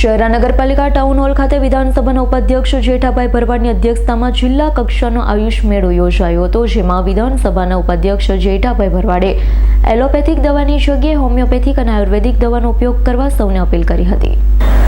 શહેરા નગરપાલિકા town hall ખાતે વિધાનસભાના ઉપાધ્યક્ષ જેઠાભાઈ ભરવાડની અધ્યક્ષતામાં જિલ્લા કક્ષાનો આયુષ મેળો યોજાયો હતો, જેમાં વિધાનસભાના ઉપાધ્યક્ષ જેઠાભાઈ ભરવાડે એલોપેથિક દવાની જગ્યાએ હોમિયોપેથિક અને આયુર્વેદિક દવાનો ઉપયોગ કરવા સૌને અપીલ કરી હતી.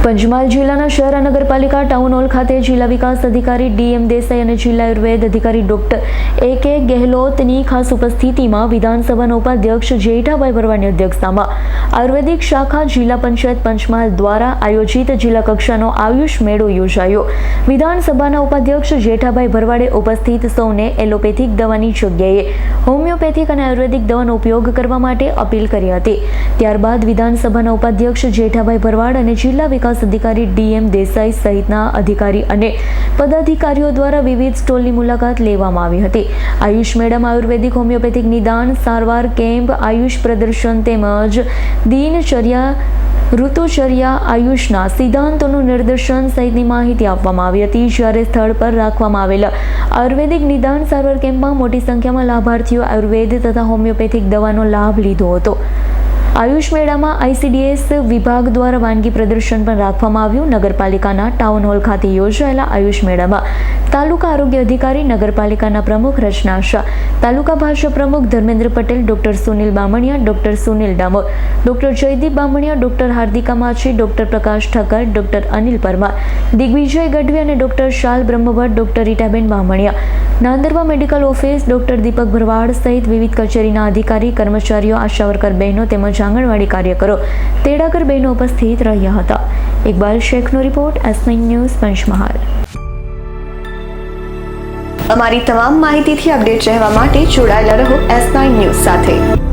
પંચમહાલ જિલ્લાના શહેરા નગરપાલિકા ટાઉન હોલ ખાતે જિલ્લા વિકાસ અધિકારી ડીએમ દેસાઈ અને જિલ્લા આયુર્વેદ અધિકારી ડોક્ટર એ કે ગેહલોતની ખાસ ઉપસ્થિતિમાં વિધાનસભાના ઉપાધ્યક્ષ જેઠાભાઈ ભરવાડની અધ્યક્ષતામાં આયુર્વેદિક શાખા જિલ્લા પંચાયત પંચમહાલ દ્વારા આયોજિત જિલ્લા કક્ષાનો આયુષ મેળો યોજાયો. વિધાનસભાના ઉપાધ્યક્ષ જેઠાભાઈ ભરવાડે ઉપસ્થિત સૌને એલોપેથિક દવાની જગ્યાએ હોમિયોપેથિક અને આયુર્વેદિક દવાનો ઉપયોગ કરવા માટે અપીલ કરી હતી. ત્યારબાદ વિધાનસભાના ઉપાધ્યક્ષ જેઠાભાઈ ભરવાડ અને જિલ્લા વિકાસ અધિકારી ડીએમ દેસાઈ સહિતના અધિકારી અને પદાધિકારીઓ દ્વારા વિવિધ સ્ટોલની મુલાકાત લેવામાં આવી હતી. આયુષ મેડમ આયુર્વેદિક હોમિયોપેથિક નિદાન, સારવાર કેમ્પ, આયુષ પ્રદર્શન તેમજ દિનચર્યા, ઋતુચર્યા, આયુષના સિદ્ધાંતોનું નિર્દેશન સહિતની માહિતી આપવામાં આવી હતી. જ્યારે સ્થળ પર રાખવામાં આવેલા આયુર્વેદિક નિદાન સારવાર કેમ્પમાં મોટી સંખ્યામાં લાભાર્થીઓ આયુર્વેદ તથા હોમિયોપેથિક દવાનો લાભ લીધો હતો. આયુષ મેળામાં આઈસીડીએસ વિભાગ દ્વારા વાનગી પ્રદર્શન પણ રાખવામાં આવ્યું. નગરપાલિકાના ટાઉન હોલ ખાતે યોજાયેલા આયુષ મેળામાં તાલુકા આરોગ્ય અધિકારી, નગરપાલિકાના પ્રમુખ રચના શાહ, તાલુકા ભાષા પ્રમુખ Dharmendra Patel, doctor Sunil Bamaniya, doctor Sunil Damor doctor Jaydeep Bamaniya, doctor Hardika Machhi, doctor Prakash Thakkar, doctor Anil Parmar, Digvijay Gadhvi અને doctor Shal Brahmbhatt, doctor Ritaben Bamaniya. Nandarva medical office, doctor Deepak Bharwad સહિત વિવિધ કચેરીના અધિકારી, કર્મચારીઓ, આશાવરકર બહેનો તેમજ આંગણવાડી કાર્યકરો, તેડાગર બહેનો ઉપસ્થિત રહ્યા હતા. ઇકબાલ શેખનો રિપોર્ટ, એસ ન્યૂઝ, પંચમહાલ. અમારી તમામ માહિતીથી અપડેટ રહેવા માટે જોડાયેલા રહો એસ ન્યૂઝ સાથે.